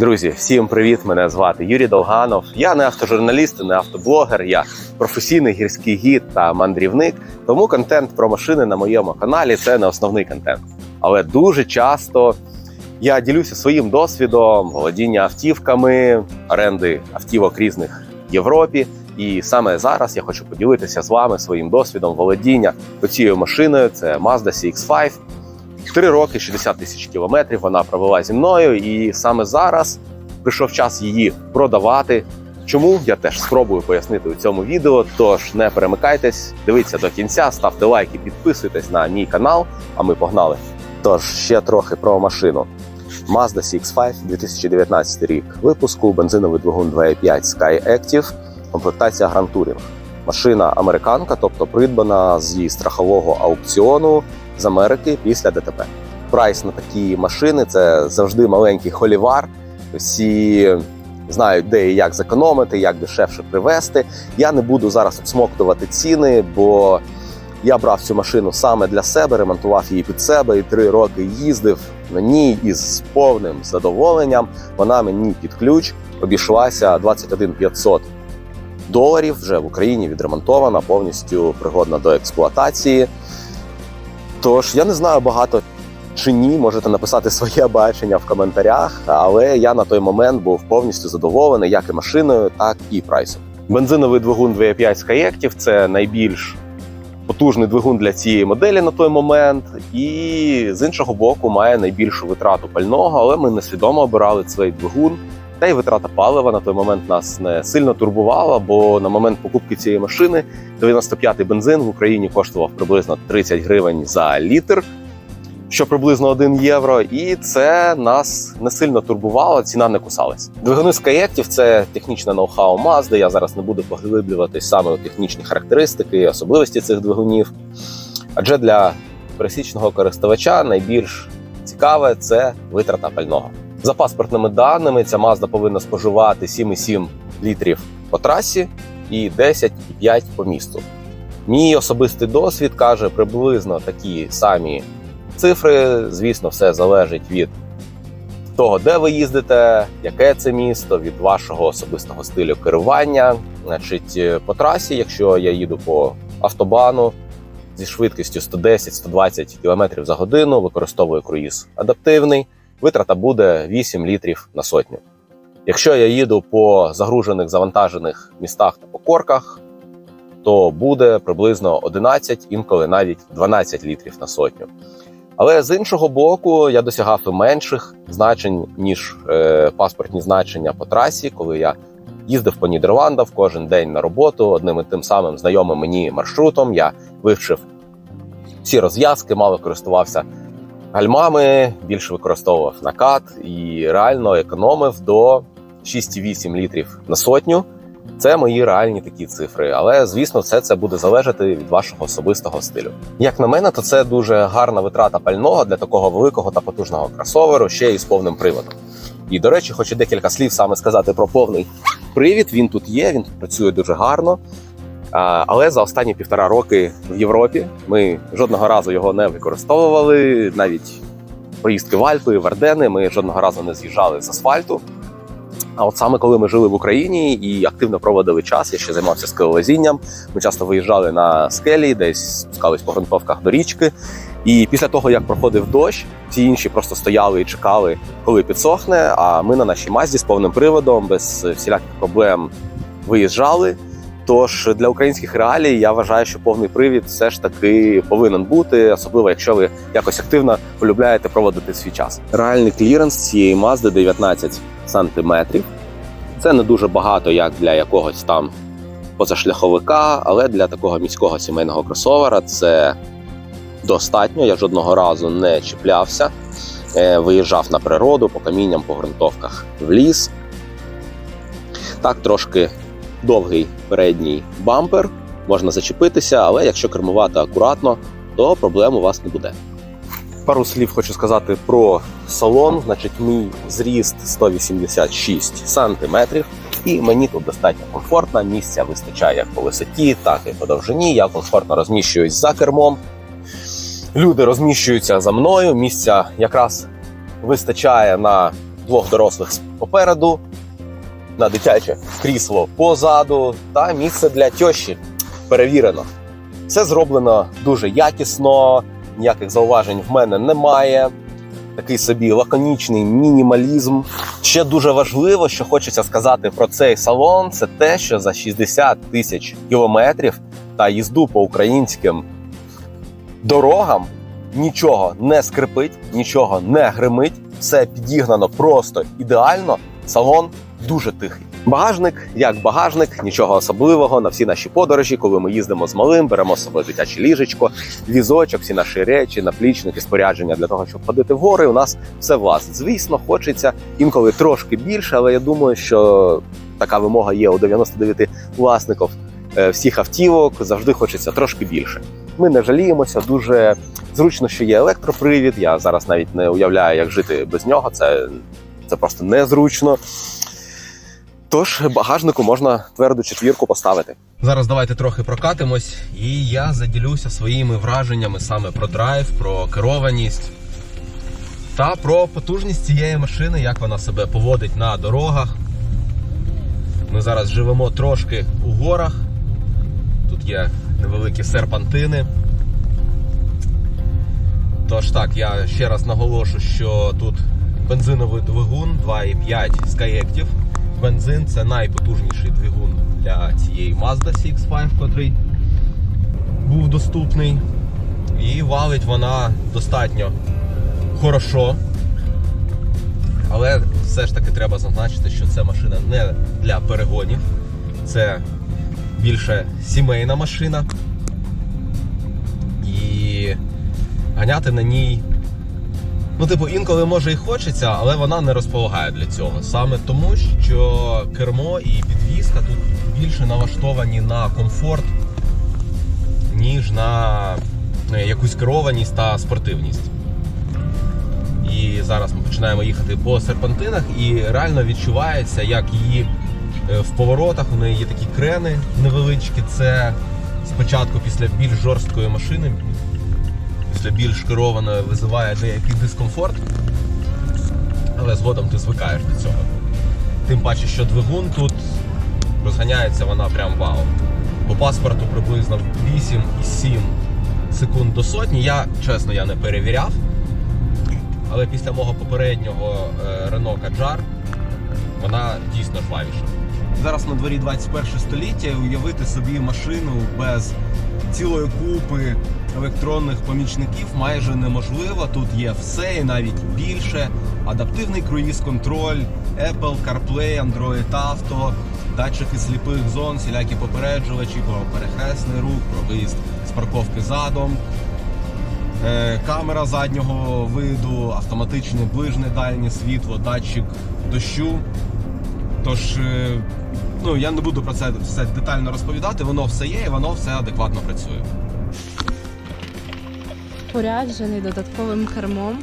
Друзі, всім привіт! Мене звати Юрій Долганов. Я не автожурналіст, не автоблогер, я професійний гірський гід та мандрівник. Тому контент про машини на моєму каналі це не основний контент. Але дуже часто я ділюся своїм досвідом володіння автівками, оренди автівок різних в Європі. І саме зараз я хочу поділитися з вами своїм досвідом володіння цією машиною. Це Mazda CX-5. Три роки, 60 тисяч кілометрів вона провела зі мною, і саме зараз прийшов час її продавати. Чому я теж спробую пояснити у цьому відео. Тож не перемикайтесь, дивіться до кінця, ставте лайки, підписуйтесь на мій канал. А ми погнали. Тож ще трохи про машину. Mazda CX-5 2019 рік випуску, бензиновий двигун 2.5 Sky Active, комплектація Grand Touring. Машина американка, тобто придбана з її страхового аукціону з Америки після ДТП. Прайс на такі машини це завжди маленький холівар. Всі знають, де і як зекономити, як дешевше привезти. Я не буду зараз обсмоктувати ціни, бо я брав цю машину саме для себе, ремонтував її під себе і три роки їздив на ній із повним задоволенням. Вона мені під ключ обійшлася 21 500 доларів. Вже в Україні відремонтована, повністю пригодна до експлуатації. Тож я не знаю багато чи ні, можете написати своє бачення в коментарях, але я на той момент був повністю задоволений як і машиною, так і прайсом. Бензиновий двигун 2.5 Skyactiv – це найбільш потужний двигун для цієї моделі на той момент, і з іншого боку має найбільшу витрату пального, але ми несвідомо обирали цей двигун. Та й витрата палива на той момент нас не сильно турбувала, бо на момент покупки цієї машини 95-й бензин в Україні коштував приблизно 30 гривень за літр, що приблизно 1 євро. І це нас не сильно турбувало, ціна не кусалась. Двигуни Skyactiv – це технічне ноу-хау Mazda. Я зараз не буду поглиблюватись саме у технічні характеристики і особливості цих двигунів. Адже для пересічного користувача найбільш цікаве це витрата пального. За паспортними даними, ця Mazda повинна споживати 7,7 літрів по трасі і 10,5 по місту. Мій особистий досвід каже приблизно такі самі цифри. Звісно, все залежить від того, де ви їздите, яке це місто, від вашого особистого стилю керування. Значить, по трасі, якщо я їду по автобану зі швидкістю 110-120 км за годину, використовую круїз адаптивний витрата буде 8 літрів на сотню. Якщо я їду по загружених завантажених містах та по корках, то буде приблизно 11, інколи навіть 12 літрів на сотню. Але з іншого боку, я досягав і менших значень, ніж е, паспортні значення по трасі, коли я їздив по Нідерландах кожен день на роботу одним і тим самим знайомим мені маршрутом. Я вивчив всі розв'язки, мало користувався гальмами, більше використовував накат і реально економив до 6,8 літрів на сотню. Це мої реальні такі цифри, але звісно, все це буде залежати від вашого особистого стилю. Як на мене, то це дуже гарна витрата пального для такого великого та потужного кросоверу, ще й з повним приводом. І до речі, хочу декілька слів саме сказати про повний привід. Він тут є, він тут працює дуже гарно. Але за останні півтора роки в Європі ми жодного разу його не використовували. Навіть поїздки в Альпи, в Ардени ми жодного разу не з'їжджали з асфальту. А от саме коли ми жили в Україні і активно проводили час, я ще займався скелелазінням. Ми часто виїжджали на скелі, десь спускались по ґрунтовках до річки. І після того, як проходив дощ, всі інші просто стояли і чекали, коли підсохне. А ми на нашій мазді з повним приводом, без всіляких проблем виїжджали. Тож для українських реалій я вважаю, що повний привід все ж таки повинен бути, особливо якщо ви якось активно полюбляєте проводити свій час. Реальний кліренс цієї мазди 19 сантиметрів. Це не дуже багато, як для якогось там позашляховика, але для такого міського сімейного кросовера це достатньо. Я жодного разу не чіплявся, Е, виїжджав на природу по камінням, по ґрунтовках в ліс. Так, трошки довгий передній бампер, можна зачепитися, але якщо кермувати акуратно, то проблем у вас не буде. Пару слів хочу сказати про салон. Значить, мій зріст 186 сантиметрів, і мені тут достатньо комфортно. Місця вистачає як по висоті, так і по довжині. Я комфортно розміщуюсь за кермом. Люди розміщуються за мною. Місця якраз вистачає на двох дорослих попереду, на дитяче крісло позаду та місце для тьощі. Перевірено. Все зроблено дуже якісно, ніяких зауважень в мене немає. Такий собі лаконічний мінімалізм. Ще дуже важливо, що хочеться сказати про цей салон, це те, що за 60 тисяч кілометрів та їзду по українським дорогам нічого не скрипить, нічого не гримить, все підігнано просто ідеально. Салон дуже тихий. Багажник як багажник, нічого особливого на всі наші подорожі, коли ми їздимо з малим, беремо з собою дитяче ліжечко, візочок, всі наші речі, наплічники, спорядження для того, щоб ходити в гори. У нас все власне. Звісно, хочеться інколи трошки більше, але я думаю, що така вимога є у 99 власників е, всіх автівок. Завжди хочеться трошки більше. Ми не жаліємося. Дуже зручно, що є електропривід. Я зараз навіть не уявляю, як жити без нього. Це, це просто незручно. Тож багажнику можна тверду четвірку поставити. Зараз давайте трохи прокатимось, і я заділюся своїми враженнями саме про драйв, про керованість та про потужність цієї машини, як вона себе поводить на дорогах. Ми зараз живемо трошки у горах. Тут є невеликі серпантини. Тож так, я ще раз наголошу, що тут бензиновий двигун 2,5 Skyactiv. Бензин це найпотужніший двигун для цієї Mazda CX-5, котрий був доступний. І валить вона достатньо хорошо. Але все ж таки треба зазначити, що це машина не для перегонів. Це більше сімейна машина. І ганяти на ній Ну, типу, інколи може і хочеться, але вона не розполагає для цього. Саме тому, що кермо і підвізка тут більше налаштовані на комфорт, ніж на якусь керованість та спортивність. І зараз ми починаємо їхати по серпантинах, і реально відчувається, як її е, в поворотах у неї є такі крени невеличкі. Це спочатку після більш жорсткої машини після більш керованої визиває деякий дискомфорт, але згодом ти звикаєш до цього. Тим паче, що двигун тут розганяється вона прям вау. По паспорту приблизно 8,7 секунд до сотні. Я, чесно, я не перевіряв. Але після мого попереднього Renault Kadjar вона дійсно жвавіша. Зараз на дворі 21 століття уявити собі машину без цілої купи електронних помічників майже неможливо. Тут є все і навіть більше. Адаптивний круїз-контроль, Apple CarPlay, Android Auto, датчики сліпих зон, всілякі попереджувачі про перехресний рух, про виїзд з парковки задом. Е, Камера заднього виду, автоматичне ближне дальнє світло, датчик дощу. Тож, е, ну я не буду про це все детально розповідати, воно все є і воно все адекватно працює. Поряджений додатковим кермом.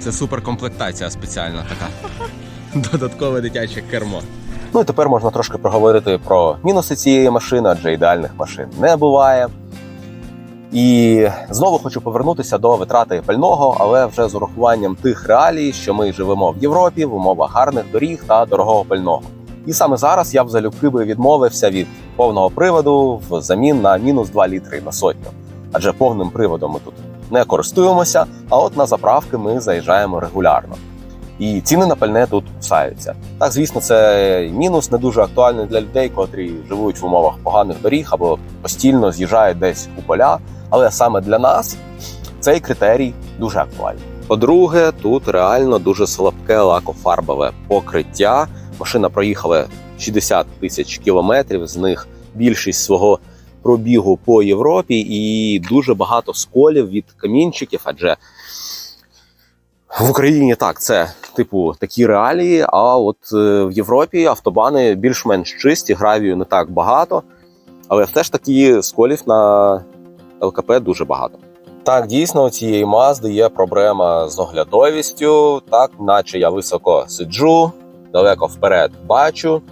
Це суперкомплектація спеціальна така. Додаткове дитяче кермо. Ну і тепер можна трошки проговорити про мінуси цієї машини, адже ідеальних машин не буває. І знову хочу повернутися до витрати пального, але вже з урахуванням тих реалій, що ми живемо в Європі в умовах гарних доріг та дорогого пального. І саме зараз я б залюбки би відмовився від повного приводу в замін на мінус 2 літри на сотню. Адже повним приводом ми тут не користуємося, а от на заправки ми заїжджаємо регулярно. І ціни на пальне тут кусаються. Так, звісно, це мінус не дуже актуальний для людей, котрі живуть в умовах поганих доріг або постійно з'їжджають десь у поля. Але саме для нас цей критерій дуже актуальний. По-друге, тут реально дуже слабке лакофарбове покриття. Машина проїхала 60 тисяч кілометрів, з них більшість свого пробігу по Європі, і дуже багато сколів від камінчиків, адже в Україні так, це типу такі реалії. А от е, в Європі автобани більш-менш чисті, гравію не так багато. Але все ж таки сколів на ЛКП дуже багато. Так, дійсно, у цієї мазди є проблема з оглядовістю, так, наче я високо сиджу, далеко вперед бачу,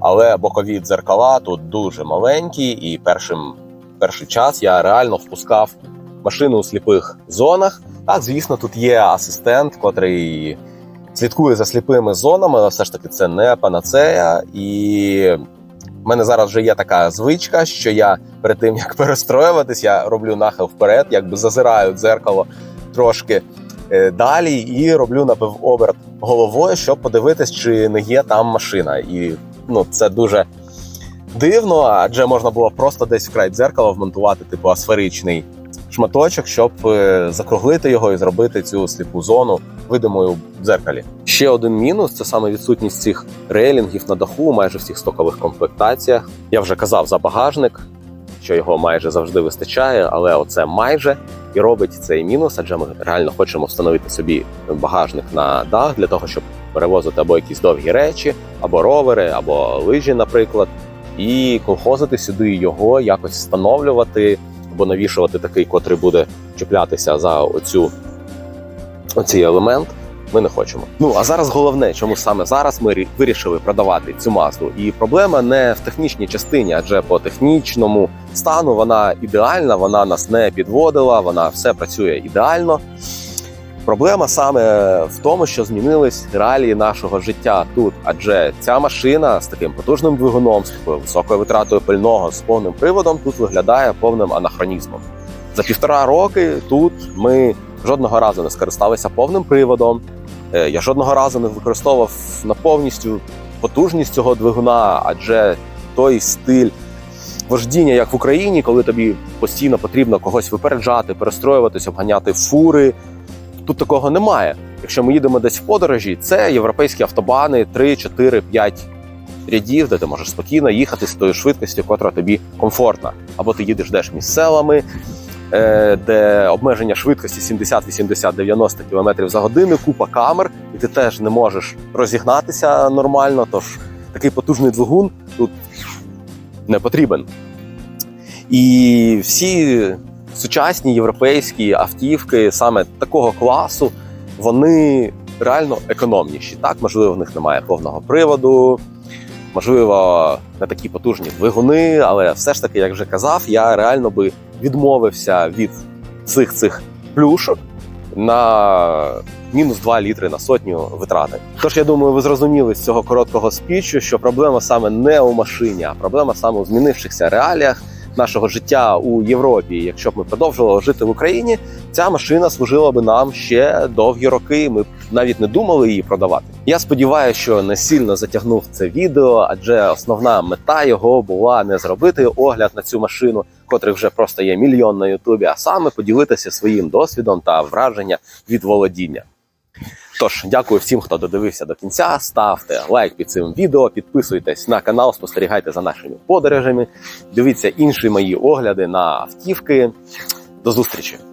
але бокові дзеркала тут дуже маленькі, і першим, перший час я реально впускав машину у сліпих зонах. Так, звісно, тут є асистент, котрий слідкує за сліпими зонами, але все ж таки це не панацея. І в мене зараз вже є така звичка, що я перед тим як перестроюватись, я роблю нахил вперед, якби зазираю дзеркало трошки е, далі і роблю напівоберт головою, щоб подивитись, чи не є там машина. І ну, це дуже дивно, адже можна було просто десь в край дзеркала вмонтувати типу асферичний шматочок, щоб е, закруглити його і зробити цю сліпу зону видимою в дзеркалі. Ще один мінус це саме відсутність цих рейлінгів на даху у майже всіх стокових комплектаціях. Я вже казав за багажник, що його майже завжди вистачає, але оце майже і робить цей мінус, адже ми реально хочемо встановити собі багажник на дах для того, щоб перевозити або якісь довгі речі, або ровери, або лижі, наприклад, і колхозити сюди його, якось встановлювати або навішувати такий, котрий буде чіплятися за оцю оцей елемент. Ми не хочемо. Ну а зараз головне, чому саме зараз ми рі- вирішили продавати цю мазду. І проблема не в технічній частині, адже по технічному стану вона ідеальна, вона нас не підводила, вона все працює ідеально. Проблема саме в тому, що змінились реалії нашого життя тут, адже ця машина з таким потужним двигуном, з такою високою витратою пального, з повним приводом тут виглядає повним анахронізмом. За півтора роки тут ми жодного разу не скористалися повним приводом. Е, Я жодного разу не використовував на повністю потужність цього двигуна, адже той стиль вождіння, як в Україні, коли тобі постійно потрібно когось випереджати, перестроюватись, обганяти фури. Тут такого немає. Якщо ми їдемо десь в подорожі, це європейські автобани 3, 4, 5 рядів, де ти можеш спокійно їхати з тою швидкістю, котра тобі комфортна. Або ти їдеш десь між селами, е, де обмеження швидкості 70, 80, 90 км за годину, купа камер, і ти теж не можеш розігнатися нормально. Тож такий потужний двигун тут не потрібен. І всі сучасні європейські автівки саме такого класу, вони реально економніші. Так, можливо, в них немає повного приводу, можливо, не такі потужні двигуни, але все ж таки, як вже казав, я реально би відмовився від цих цих плюшок на мінус 2 літри на сотню витрати. Тож я думаю, ви зрозуміли з цього короткого спічу, що проблема саме не у машині, а проблема саме у змінившихся реаліях нашого життя у Європі. Якщо б ми продовжували жити в Україні, ця машина служила би нам ще довгі роки. Ми б навіть не думали її продавати. Я сподіваюся, що не сильно затягнув це відео, адже основна мета його була не зробити огляд на цю машину, котрих вже просто є мільйон на Ютубі, а саме поділитися своїм досвідом та враження від володіння. Тож, дякую всім, хто додивився до кінця. Ставте лайк під цим відео, підписуйтесь на канал, спостерігайте за нашими подорожами. Дивіться інші мої огляди на автівки. До зустрічі!